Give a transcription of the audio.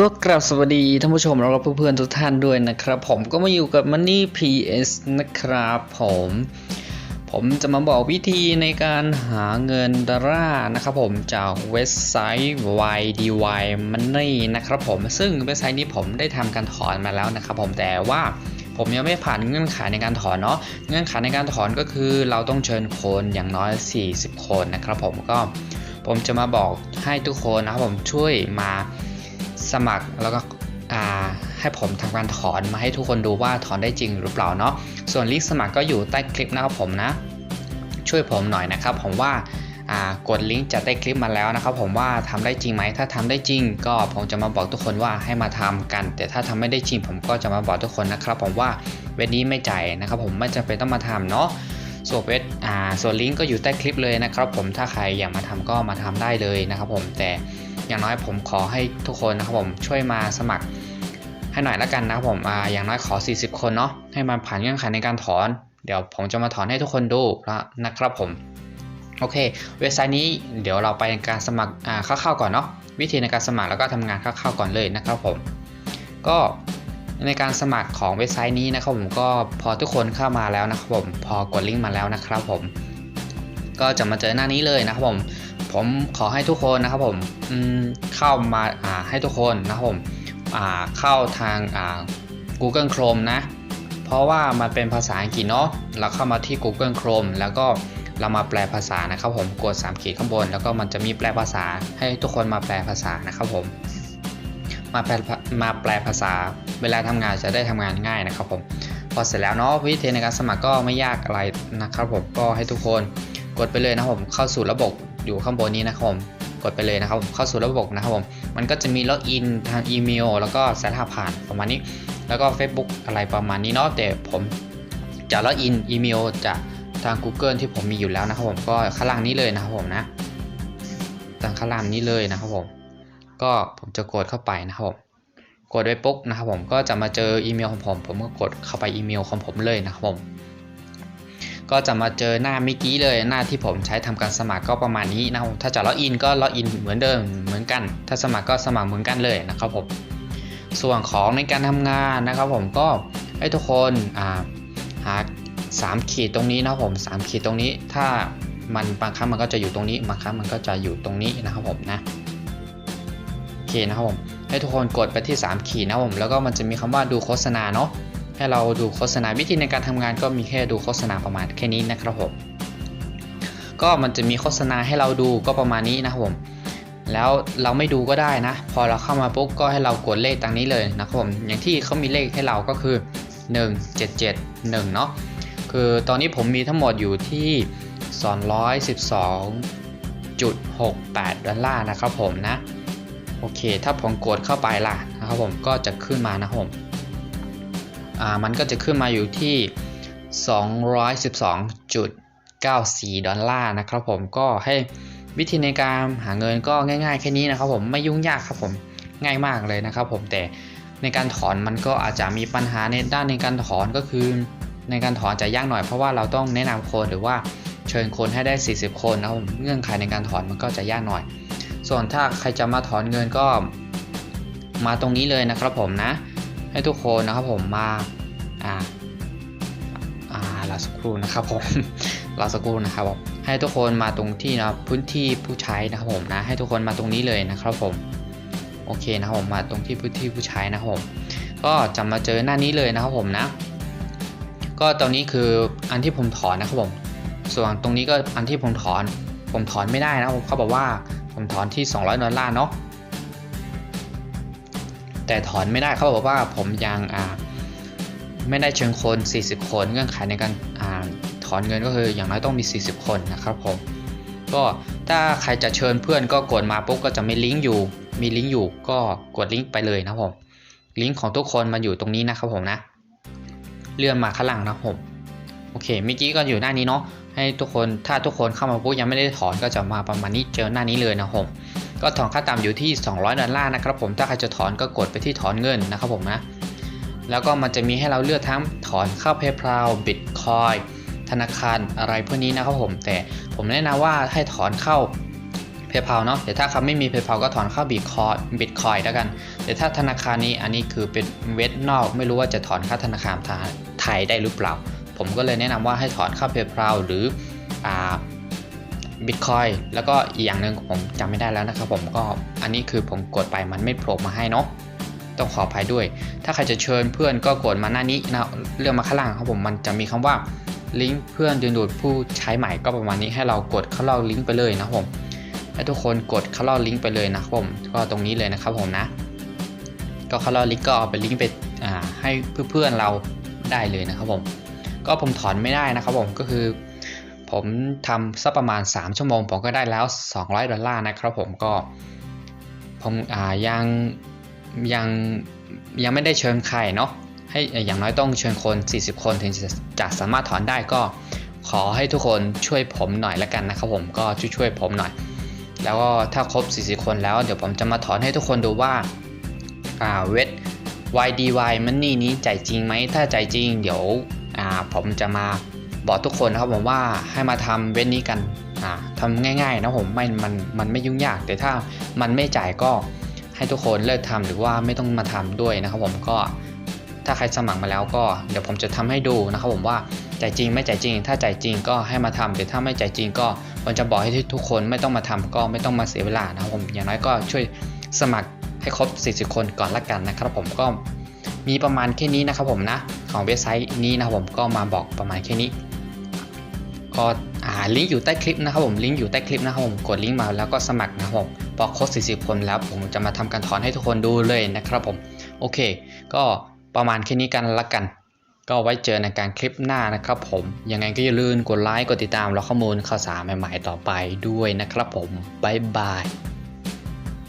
ก็กราบสวัสดีท่านผู้ชมแล้วก็เพื่อนๆทุกท่านด้วยนะครับ ผมก็มาอยู่กับ Money PS นะครับผม ผมจะมาบอกวิธีในการหาเงินดอลลาร์นะครับผมจากเว็บไซต์ YDY Money นะครับผมซึ่งเว็บไซต์นี้ผมได้ทำการถอนมาแล้วนะครับผมแต่ว่าผมยังไม่ผ่านเงื่อนไขในการถอนเนาะเงื่อนไขในการถอนก็คือเราต้องเชิญคนอย่างน้อย 40 คนนะครับผมก็ผมจะมาบอกให้ทุกคนนะครับผมช่วยมา สมัครแล้วก็ให้ผมทำการถอนมาให้ทุกคนดูว่าถอนได้จริงหรือเปล่าเนาะส่วนลิงก์สมัครก็อยู่ใต้คลิปนะครับผมนะ ช่วยผมหน่อยนะครับ ผมว่ากดลิงก์จากใต้คลิปมาแล้วนะครับ ผมว่าทำได้จริงไหมถ้าทำได้จริง ก็ผมจะมาบอกทุกคนว่าให้มาทำกัน แต่ถ้าทำไม่ได้จริง ผมก็จะมาบอกทุกคนนะครับ ผมว่าเว็บนี้ไม่จ่ายนะครับ ผมไม่จำเป็นต้องมาทำเนาะส่วนเว็บส่วนลิงก์ก็อยู่ใต้คลิปเลยนะครับ ผมถ้าใครอยากมาทำก็มาทำได้เลยนะครับ ผมแต่ อย่างน้อยผมขอให้ทุกคนนะครับผมช่วยมาสมัคร ให้หน่อยละกันนะครับผมออย่างน้อยขอ 40 คนเนาะให้มันผ่านเงื่อนไขในการถอน เดี๋ยวผมจะมาถอนให้ทุกคนดูแล้วนะครับผมโอเค เว็บไซต์นี้เดี๋ยวเราไปการสมัครอ่าคร่าวๆก่อนเนาะวิธีในการสมัครแล้วก็ทำงานคร่าวๆก่อนเลยนะครับผม ก็ในการสมัครของเว็บไซต์นี้นะครับผมก็พอทุกคนเข้ามาแล้วนะครับผมพอกดลิงก์มาแล้วนะครับผม ก็จะมาเจอหน้านี้เลยนะครับผม ผมขอให้ทุกคนนะครับผมเข้ามาาให้ทุกคนนะครับผมเข้าทาง Google Chrome นะ เพราะว่ามันเป็นภาษาอังกฤษเนาะเราเข้ามาที่ Google Chrome แล้วก็เรามาแปลภาษานะครับผมกด3ขีดข้างบน แล้วก็มันจะมีแปลภาษาให้ทุกคนมาแปลภาษานะครับผมมาแปลมาแปลภาษาเวลาทำงานจะได้ทำงานง่ายนะครับผมพอเสร็จแล้วเนาะวิธีในการสมัครก็ไม่ยากอะไรนะครับผมก็ให้ทุกคนกดไปเลยนะครับผมเข้าสู่ระบบ อยู่ข้างบนนี้นะครับผมกดไปเลยนะครับเข้าสู่ระบบนะครับผมมันก็จะมีล็อกอินทางอีเมลแล้วก็สถาผ่านประมาณนี้ แล้วก็ Facebook อะไรประมาณนี้เนาะแต่ผมจะล็อกอินอีเมลจากทาง Google ที่ผมมีอยู่แล้วนะครับผมก็ข้างล่างนี้เลยนะครับผมนะทางข้างล่างนี้เลยนะครับผมก็ผมจะกดเข้าไปนะครับผมกดไปปุ๊บนะครับผมก็จะมาเจออีเมลของผม ผมก็กดเข้าไปอีเมลของผมเลยนะครับผม ก็จะมาเจอหน้าเมื่อกี้เลยหน้าที่ผมใช้ทำการสมัครก็ประมาณนี้นะครับถ้าจะล็อกอินก็ล็อกอินเหมือนเดิมเหมือนกัน ถ้าสมัครก็สมัครเหมือนกันเลยนะครับผมส่วนของในการทำงานนะครับผมก็ให้ทุกคนอ่าหา3ขีดตรงนี้นะครับผม3ขีดตรงนี้ถ้ามันบางครั้งมันก็จะอยู่ตรงนี้บางครั้งมันก็จะอยู่ตรงนี้นะครับผมนะโอเคนะครับผมให้ทุกคนกดไปที่ 3 ขีดนะครับผมแล้วก็มันจะมีคำว่าดูโฆษณาเนาะ ให้เราดูโฆษณาวิธีในการทำงานก็มีแค่ดูโฆษณาประมาณแค่นี้นะครับผมก็มันจะมีโฆษณาให้เราดูก็ประมาณนี้นะครับผมแล้วเราไม่ดูก็ได้นะ พอเราเข้ามาปุ๊บก็ให้เรากดเลขตามนี้เลยนะครับผมอย่างที่เขามีเลขให้เราก็คือ 1771เนาะคือตอนนี้ผมมีทั้งหมดอยู่ที่ 212.68 ดอลลาร์นะครับผมนะโอเค ถ้าผมกดเข้าไปล่ะนะครับผมก็จะขึ้นมานะครับผม มันก็จะขึ้นมาอยู่ที่ 212.94 ดอลลาร์นะครับผมก็ให้วิธีในการหาเงินก็ง่ายๆแค่นี้นะครับผมไม่ยุ่งยากครับผมง่ายมากเลยนะครับผมแต่ในการถอนมันก็อาจจะมีปัญหาในด้านในการถอนก็คือ ในการถอนจะยากหน่อยเพราะว่าเราต้องแนะนำคนหรือว่าเชิญคนให้ได้ 40 คนนะครับผมเงื่อนไขในการถอนมันก็จะยากหน่อย ส่วนถ้าใครจะมาถอนเงินก็มาตรงนี้เลยนะครับผมนะ ให้ทุกคนนะครับผมมาอ่าอ่ารอสักครู่นะครับผมรอสักครู่นะครับผมให้ทุกคนมาตรงที่นะพื้นที่ผู้ใช้นะครับผมนะให้ทุกคนมาตรงนี้เลยนะครับผมโอเคนะครับผมมาตรงที่พื้นที่ผู้ใช้นะครับผมก็จะมาเจอหน้านี้เลยนะครับผมนะ ก็ตรงนี้คืออันที่ผมถอนนะครับผมส่วนตรงนี้ก็อันที่ผมถอน ผมถอนไม่ได้นะเขาบอกว่าผมถอนที่ 200ดอลลาร์เนาะ แต่ถอนไม่ได้เขาบอกว่าผมยังไม่ได้เชิงคน 40 คนเงื่อนไขในการอ่าถอนเงินก็คืออย่างน้อยต้องมี 40 คนนะครับผมก็ถ้าใครจะเชิญเพื่อนก็กดมาปุ๊บก็จะมีลิงก์อยู่ มีลิงก์อยู่ก็กดลิงก์ไปเลยนะผมลิงก์ของทุกคนมาอยู่ตรงนี้นะครับผมนะเลื่อนมาข้างล่างนะผมโอเคเมื่อกี้ก็อยู่หน้านี้เนาะให้ทุกคนถ้าทุกคนเข้ามาปุ๊บยังไม่ได้ถอนก็จะมาประมาณนี้เจอหน้านี้เลยนะผม ก็ถอนค่าต่ำอยู่ที่ 200 ดอลลาร์นะครับผมถ้าใครจะถอนก็กดไปที่ถอนเงินนะครับผมนะแล้วก็มันจะมีให้เราเลือกทั้งถอนเข้า PayPal Bitcoin ธนาคารอะไรพวกนี้นะครับผมแต่ผมแนะนำว่าให้ถอนเข้า PayPal เนาะแต่ถ้าเขาไม่มี PayPal ก็ถอนเข้า Bitcoin Bitcoin แล้วกัน แต่ถ้าธนาคารนี้อันนี้คือเป็นเว็บนอกไม่รู้ว่าจะถอนค่าธนาคารไทยได้หรือเปล่า ผมก็เลยแนะนำว่าให้ถอนเข้า PayPal หรืออ่า Bitcoin แล้วก็อีกอย่างหนึ่งผมจำไม่ได้แล้วนะครับผมก็อันนี้คือผมกดไปมันไม่โผล่มาให้เนาะต้องขออภัยด้วย ถ้าใครจะเชิญเพื่อนก็กดมาหน้านี้นะเรื่องมาข้างล่างครับผมมันจะมีคำว่าลิงก์เพื่อนดึงดูดผู้ใช้ใหม่ก็ประมาณนี้ให้เรากดเข้าเล่าลิงก์ไปเลยนะครับผมให้ทุกคนกดเข้าเล่าลิงก์ไปเลยนะครับผมก็ตรงนี้เลยนะครับผมนะ ก็เข้าเล่าลิงก์ก็เอาไปลิงก์ไปให้เพื่อนๆเราได้เลยนะครับผม ก็ผมถอนไม่ได้นะครับผมก็คือ ผมทำสักประมาณ 3 ชั่วโมง ผมก็ได้แล้ว 200 ดอลลาร์นะครับผมก็ผมอ่ายังยังยังไม่ได้เชิญใครเนาะให้อย่างน้อยต้องเชิญคน 40 คนถึงจะจะสามารถถอนได้ก็ขอให้ทุกคนช่วยผมหน่อยละกันนะครับผมก็ช่วยช่วยผมหน่อย แล้วก็ถ้าครบ 40 คนแล้วเดี๋ยวผมจะมาถอนให้ทุกคนดูว่าอ่าเวท YDY Money นี้จ่ายจริงไหมถ้าใจจริงเดี๋ยวอ่าผมจะมา บอกทุกคนนะครับผมว่าให้มาทำเว้นนี้กันอ่าทำง่ายๆนะผมไม่มันมันไม่ยุ่งยาก แต่ถ้ามันไม่จ่ายก็ให้ทุกคนเลิกทำหรือว่าไม่ต้องมาทำด้วยนะครับผมก็ถ้าใครสมัครมาแล้วก็เดี๋ยวผมจะทำให้ดูนะครับผมว่าจ่ายจริงไม่จ่ายจริง ถ้าจ่ายจริงก็ให้มาทำแต่ถ้าไม่จ่ายจริงก็ผมจะบอกให้ทุกคนไม่ต้องมาทำก็ไม่ต้องมาเสียเวลานะครับผมอย่างน้อยก็ช่วยสมัครให้ครบ 40 คนก่อนละกันนะครับผมก็มีประมาณแค่นี้นะครับผมนะของเว็บไซต์นี้นะครับผมก็มาบอกประมาณแค่นี้ ก็ลิงก์อยู่ใต้คลิปนะครับผมลิงก์อยู่ใต้คลิปนะครับผมกดลิงก์มาแล้วก็สมัครนะครับผมพอครบ40 คนแล้วผมจะมาทำการถอนให้ทุกคนดูเลยนะครับผมโอเค ก็ประมาณแค่นี้กันละกัน ก็ไว้เจอในการคลิปหน้านะครับผมยังไงก็อย่าลืมกดไลค์กดติดตามแล้วข้อมูลข่าวสารใหม่ ๆ ต่อไปด้วยนะครับผมบ๊ายบาย